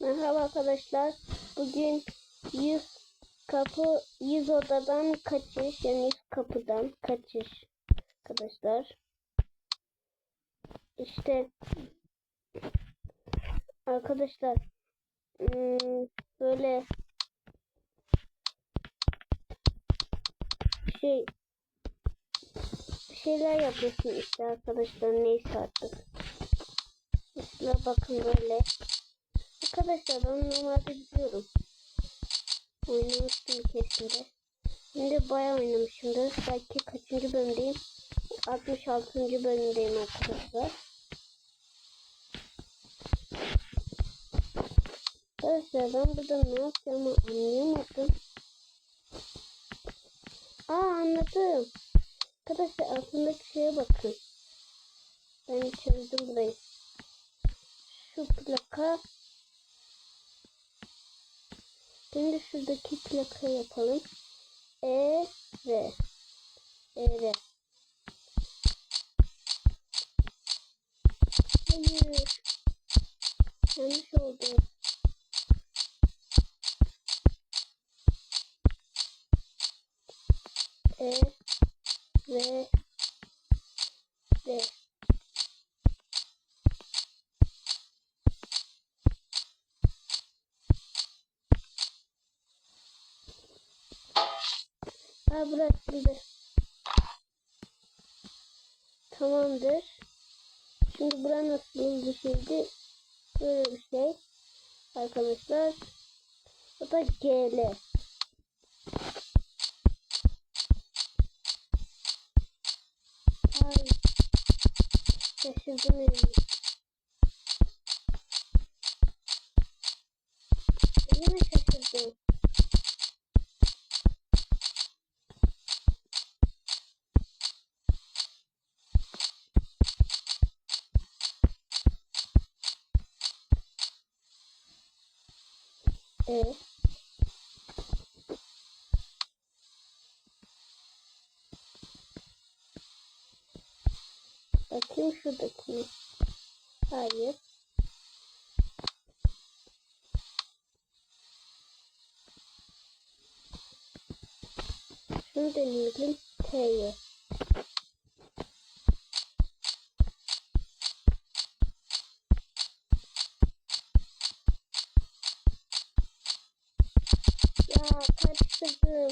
Merhaba arkadaşlar. Bugün 100 kapı 100 odadan kaçış yani 100 kapıdan kaçış arkadaşlar. İşte arkadaşlar hmm, böyle şey şeyler yapıyorsun işte arkadaşlar neyse artık. Mesela bakın böyle. Arkadaşlar ben normalde biliyorum. Oynamıştım bir kere. Şimdi bayağı oynamışımdır. Belki kaçıncı bölümdeyim? 66. bölümdeyim arkadaşlar. Arkadaşlar ben burada ne yapacağımı anlayamadım. Aa anladım. Arkadaşlar altındaki şeye bakın. Ben çözdüm burayı. Şu plaka Şimdi şuradaki plaka yapalım. E R E R Hayır. Yanlış oldu. E R Ha bırakıldı. Tamamdır. Şimdi bura nasıl şeydi? Böyle bir şey. Arkadaşlar. Bu da GL. Ay. Şaşırdım yani. Yine şaşırdım. Evet. Bakayım şuradaki. Hayır. Şunu deneyelim. T'ye. TV'ye.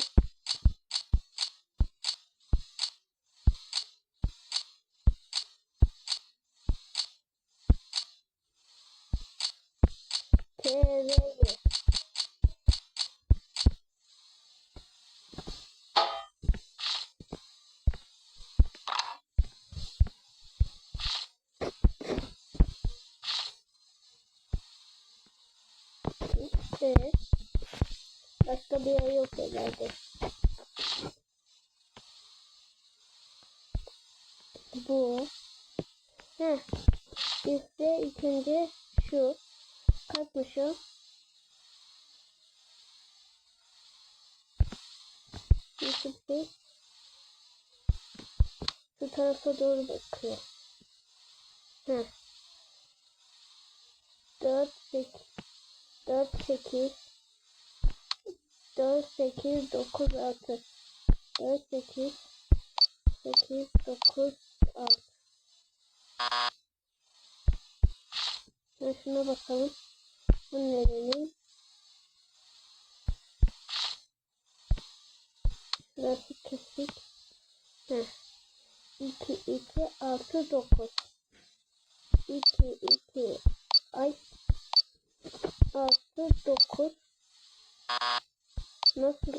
İşte başka bir yer yok herhalde. Bu. Heh. İşte ikinci şu. Kaçmış o? Bey. Şu tarafa doğru bakıyor. Heh. 4 8 4 8 4 8 9 6 4 8 8 9 6 Şimdi şuna bakalım. Bu nerenin? Şurası kesik. Heh. 2 2 6 9 2 2 ay 6 9 Nasıl?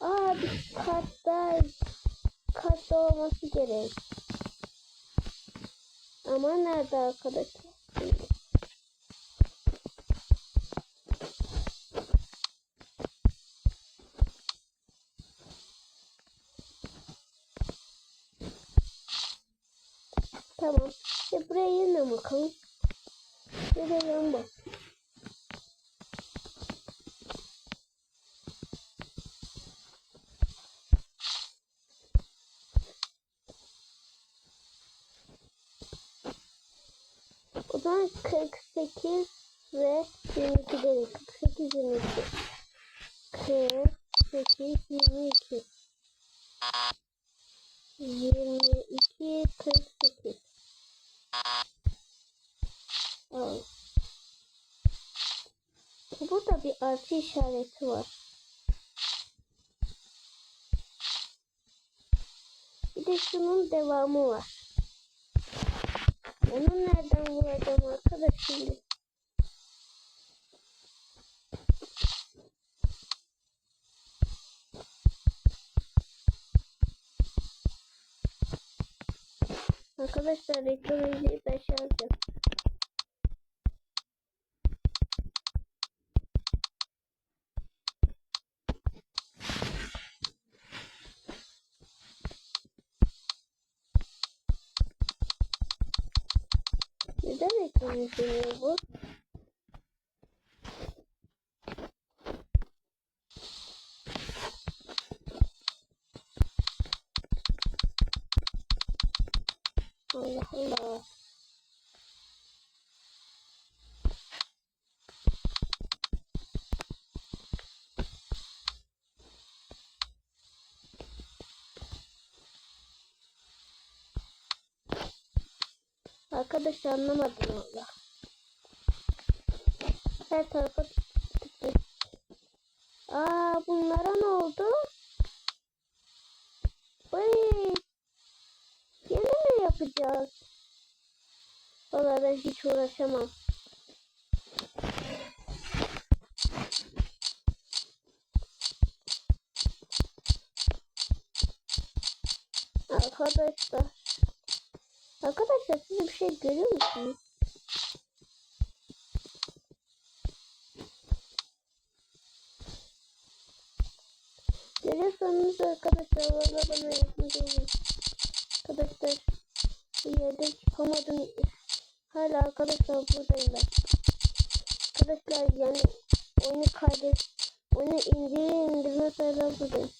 Aa bir katta katta olması gerek. Ama nerede arkadaşlar? Tamam. E buraya yine bakalım. Şuraya yan bak. O zaman 48 ve 22 dedik. 48 22. 48 22. 22 48. Al. Burada bir artı işareti var. Bir de şunun devamı var. Onu nereden bulacağım arkadaş şimdi? Arkadaşlar reklam izleyip ben. Давайте не было. Arkadaşlar anlamadım valla. Her tarafa tıktık. Aa bunlara ne oldu? Oy. Yine mi yapacağız? Valla ben hiç uğraşamam. Arkadaşlar. Arkadaşlar siz bir şey görüyor musunuz? Görüyorsanız arkadaşlar valla bana yardımcı olun. Arkadaşlar bir yerde çıkamadım. Hala arkadaşlar buradayım ben. Arkadaşlar yani oyunu kaydet oyunu indirir indirmez hala buradayım.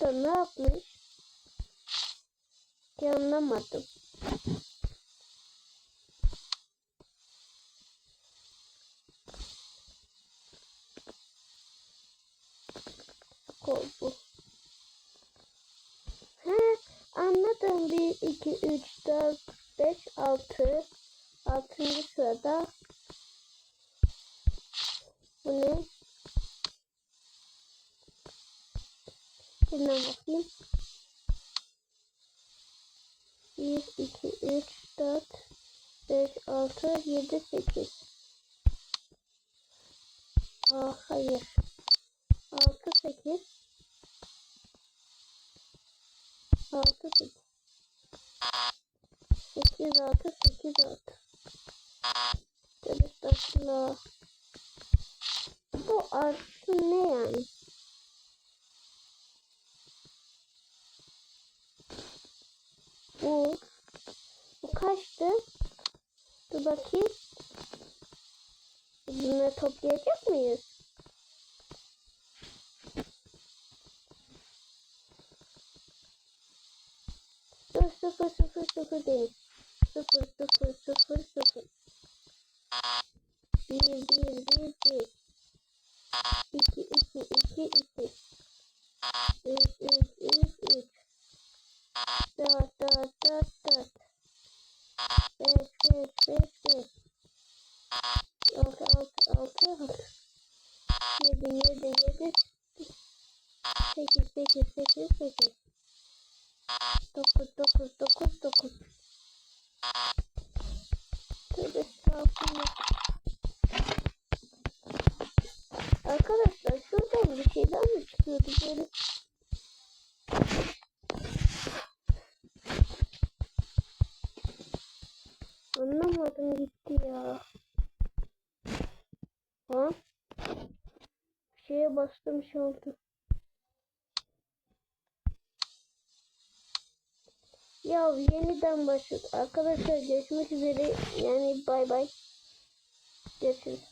Burada ne yapmış? Hiç anlamadım. Kol bu. He, anladım. 1, 2, 3, 4, 5, 6. 6. sırada. Bu ne? Şuna bakayım. 1, 2, 3, 4, 5, 6, 7, 8. Aa, hayır. 6, 8. 6, 8. 8, 6, 8, 6. Arkadaşlar. Bu artı ne yani? Bu. Bu kaçtı? Dur bakayım. Bunları toplayacak mıyız? Dur sıfır sıfır sıfır değil. Sıfır sıfır sıfır sıfır. Bir bir bir bir. İki iki iki iki. Üç üç. Arkadaşlar şuradan bir şeyler mi çıkıyordu böyle? Anlamadım gitti ya. Ha? Bir şeye bastım şey. Ya yeniden başladı. Arkadaşlar görüşmek üzere. Yani bay bay. Görüşürüz.